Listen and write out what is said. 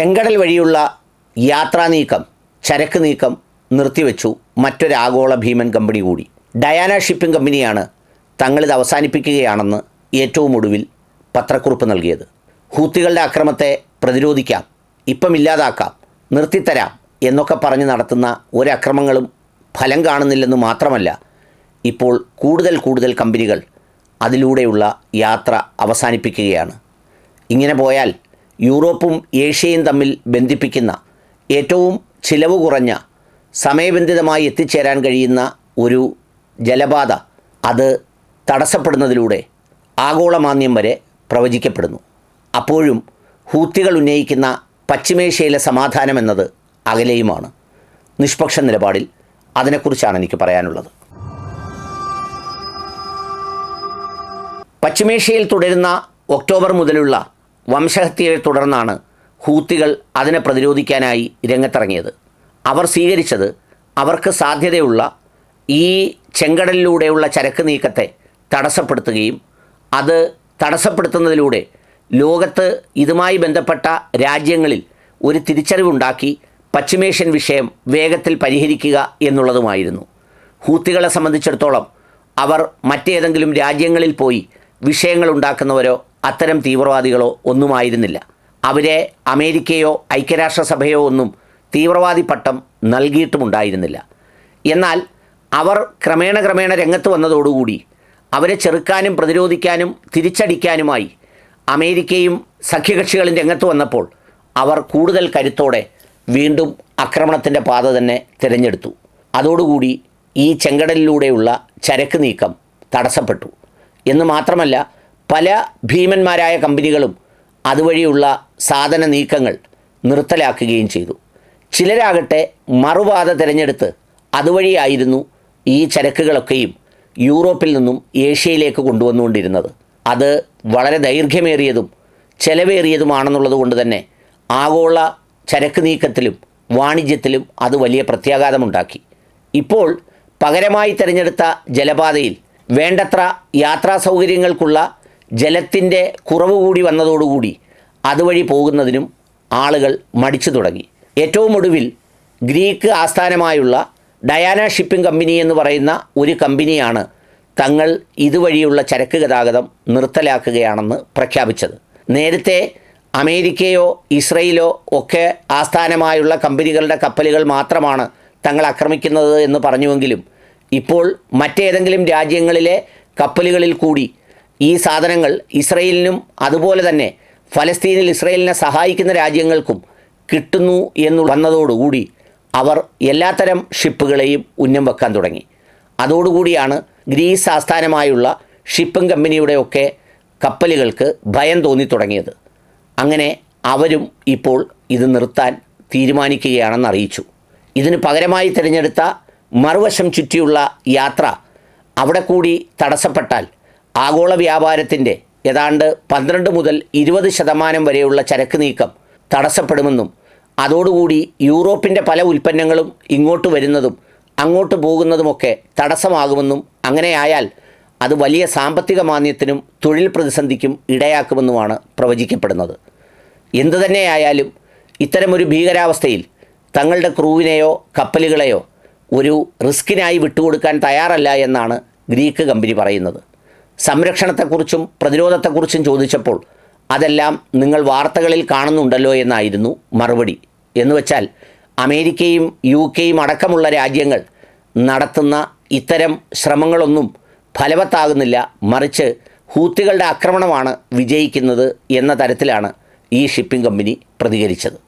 ചെങ്കടൽ വഴിയുള്ള യാത്രാ നീക്കം ചരക്ക് നീക്കം നിർത്തിവെച്ചു മറ്റൊരാഗോള ഭീമൻ കമ്പനി കൂടി. ഡയാന ഷിപ്പിംഗ് കമ്പനിയാണ് തങ്ങളിത് അവസാനിപ്പിക്കുകയാണെന്ന് ഏറ്റവും ഒടുവിൽ പത്രക്കുറിപ്പ് നൽകിയത്. ഹൂത്തികളുടെ അക്രമത്തെ പ്രതിരോധിക്കാം ഇപ്പം ഇല്ലാതാക്കാം നിർത്തിത്തരാം എന്നൊക്കെ പറഞ്ഞ് നടത്തുന്ന ഒരക്രമങ്ങളും ഫലം കാണുന്നില്ലെന്ന് മാത്രമല്ല ഇപ്പോൾ കൂടുതൽ കൂടുതൽ കമ്പനികൾ അതിലൂടെയുള്ള യാത്ര അവസാനിപ്പിക്കുകയാണ്. ഇങ്ങനെ പോയാൽ യൂറോപ്പും ഏഷ്യയും തമ്മിൽ ബന്ധിപ്പിക്കുന്ന ഏറ്റവും ചിലവ് കുറഞ്ഞ സമയബന്ധിതമായി എത്തിച്ചേരാൻ കഴിയുന്ന ഒരു ജലപാത അത് തടസ്സപ്പെടുന്നതിലൂടെ ആഗോളമാന്യം വരെ പ്രവചിക്കപ്പെടുന്നു. അപ്പോഴും ഹൂത്തികൾ ഉന്നയിക്കുന്ന പശ്ചിമേഷ്യയിലെ സമാധാനം എന്നത് അകലെയുമാണ്. നിഷ്പക്ഷ നിലപാടിൽ അതിനെക്കുറിച്ചാണ് എനിക്ക് പറയാനുള്ളത്. പശ്ചിമേഷ്യയിൽ തുടരുന്ന ഒക്ടോബർ മുതലുള്ള വംശഹത്യയെ തുടർന്നാണ് ഹൂത്തികൾ അതിനെ പ്രതിരോധിക്കാനായി രംഗത്തിറങ്ങിയത്. അവർ സ്വീകരിച്ചത് അവർക്ക് സാധ്യതയുള്ള ഈ ചെങ്കടലിലൂടെയുള്ള ചരക്ക് നീക്കത്തെ തടസ്സപ്പെടുത്തുകയും അത് തടസ്സപ്പെടുത്തുന്നതിലൂടെ ലോകത്ത് ഇതുമായി ബന്ധപ്പെട്ട രാജ്യങ്ങളിൽ ഒരു തിരിച്ചറിവുണ്ടാക്കി പശ്ചിമേഷ്യൻ വിഷയം വേഗത്തിൽ പരിഹരിക്കുക എന്നുള്ളതുമായിരുന്നു. ഹൂത്തികളെ സംബന്ധിച്ചിടത്തോളം അവർ മറ്റേതെങ്കിലും രാജ്യങ്ങളിൽ പോയി വിഷയങ്ങൾ ഉണ്ടാക്കുന്നവരോ അത്തരം തീവ്രവാദികളോ ഒന്നുമായിരുന്നില്ല. അവരെ അമേരിക്കയോ ഐക്യരാഷ്ട്രസഭയോ ഒന്നും തീവ്രവാദി പട്ടം നൽകിയിട്ടുമുണ്ടായിരുന്നില്ല. എന്നാൽ അവർ ക്രമേണ ക്രമേണ രംഗത്ത് വന്നതോടുകൂടി അവരെ ചെറുക്കാനും പ്രതിരോധിക്കാനും തിരിച്ചടിക്കാനുമായി അമേരിക്കയും സഖ്യകക്ഷികളും രംഗത്ത് വന്നപ്പോൾ അവർ കൂടുതൽ കരുത്തോടെ വീണ്ടും ആക്രമണത്തിന്റെ പാത തന്നെ തിരഞ്ഞെടുത്തു. അതോടുകൂടി ഈ ചെങ്കടലിലൂടെയുള്ള ചരക്ക് നീക്കം തടസ്സപ്പെട്ടു. എന്ന് മാത്രമല്ല പല ഭീമന്മാരായ കമ്പനികളും അതുവഴിയുള്ള സാധന നീക്കങ്ങൾ നിർത്തലാക്കുകയും ചെയ്തു. ചിലരാകട്ടെ മറുപാത തിരഞ്ഞെടുത്ത് അതുവഴിയായിരുന്നു ഈ ചരക്കുകളൊക്കെയും യൂറോപ്പിൽ നിന്നും ഏഷ്യയിലേക്ക് കൊണ്ടുവന്നുകൊണ്ടിരുന്നത്. അത് വളരെ ദൈർഘ്യമേറിയതും ചെലവേറിയതുമാണെന്നുള്ളത് കൊണ്ട് തന്നെ ആഗോള ചരക്ക് നീക്കത്തിലും വാണിജ്യത്തിലും അത് വലിയ പ്രത്യാഘാതമുണ്ടാക്കി. ഇപ്പോൾ പകരമായി തിരഞ്ഞെടുത്ത ജലപാതയിൽ വേണ്ടത്ര യാത്രാ സൗകര്യങ്ങൾക്കുള്ള ജലത്തിന്റെ കുറവ് കൂടി വന്നതോടുകൂടി അതുവഴി പോകുന്നതിനും ആളുകൾ മടിച്ചു തുടങ്ങി. ഏറ്റവും ഒടുവിൽ ഗ്രീക്ക് ആസ്ഥാനമായുള്ള ഡയാന ഷിപ്പിംഗ് കമ്പനി എന്ന് പറയുന്ന ഒരു കമ്പനിയാണ് തങ്ങൾ ഇതുവഴിയുള്ള ചരക്ക് ഗതാഗതം നിർത്തലാക്കുകയാണെന്ന് പ്രഖ്യാപിച്ചത്. നേരത്തെ അമേരിക്കയോ ഇസ്രയേലോ ഒക്കെ ആസ്ഥാനമായുള്ള കമ്പനികളുടെ കപ്പലുകൾ മാത്രമാണ് തങ്ങൾ ആക്രമിക്കുന്നത് എന്ന് പറഞ്ഞുവെങ്കിലും ഇപ്പോൾ മറ്റേതെങ്കിലും രാജ്യങ്ങളിലെ കപ്പലുകളിൽ കൂടി ഈ സാധനങ്ങൾ ഇസ്രയേലിനും അതുപോലെ തന്നെ ഫലസ്തീനിൽ ഇസ്രയേലിനെ സഹായിക്കുന്ന രാജ്യങ്ങൾക്കും കിട്ടുന്നു എന്ന് വന്നതോടുകൂടി അവർ എല്ലാത്തരം ഷിപ്പുകളെയും ഉന്നം വെക്കാൻ തുടങ്ങി. അതോടുകൂടിയാണ് ഗ്രീസ് ആസ്ഥാനമായുള്ള ഷിപ്പിംഗ് കമ്പനിയുടെയൊക്കെ കപ്പലുകൾക്ക് ഭയം തോന്നി തുടങ്ങിയത്. അങ്ങനെ അവരും ഇപ്പോൾ ഇത് നിർത്താൻ തീരുമാനിക്കുകയാണെന്ന് അറിയിച്ചു. ഇതിന് പകരമായി തിരഞ്ഞെടുത്ത മറുവശം ചുറ്റിയുള്ള യാത്ര അവിടെ കൂടി തടസ്സപ്പെട്ടാൽ ആഗോള വ്യാപാരത്തിന്റെ ഏതാണ്ട് പന്ത്രണ്ട് മുതൽ ഇരുപത് ശതമാനം വരെയുള്ള ചരക്ക് നീക്കം തടസ്സപ്പെടുമെന്നും അതോടുകൂടി യൂറോപ്പിന്റെ പല ഉൽപ്പന്നങ്ങളും ഇങ്ങോട്ട് വരുന്നതും അങ്ങോട്ട് പോകുന്നതുമൊക്കെ തടസ്സമാകുമെന്നും അങ്ങനെയായാൽ അത് വലിയ സാമ്പത്തിക മാന്യത്തിനും തൊഴിൽ പ്രതിസന്ധിക്കും ഇടയാക്കുമെന്നുമാണ് പ്രവചിക്കപ്പെടുന്നത്. എന്തു തന്നെയായാലും ഇത്തരമൊരു ഭീകരാവസ്ഥയിൽ തങ്ങളുടെ ക്രൂവിനെയോ കപ്പലുകളെയോ ഒരു റിസ്കിനായി വിട്ടുകൊടുക്കാൻ തയ്യാറല്ല എന്നാണ് ഗ്രീക്ക് കമ്പനി പറയുന്നത്. സംരക്ഷണത്തെക്കുറിച്ചും പ്രതിരോധത്തെക്കുറിച്ചും ചോദിച്ചപ്പോൾ അതെല്ലാം നിങ്ങൾ വാർത്തകളിൽ കാണുന്നുണ്ടല്ലോ എന്നായിരുന്നു മറുപടി. എന്നുവെച്ചാൽ അമേരിക്കയും യു കെയും അടക്കമുള്ള രാജ്യങ്ങൾ നടത്തുന്ന ഇത്തരം ശ്രമങ്ങളൊന്നും ഫലവത്താകുന്നില്ല മറിച്ച് ഹൂത്തികളുടെ ആക്രമണമാണ് വിജയിക്കുന്നത് എന്ന തരത്തിലാണ് ഈ ഷിപ്പിംഗ് കമ്പനി പ്രതികരിച്ചത്.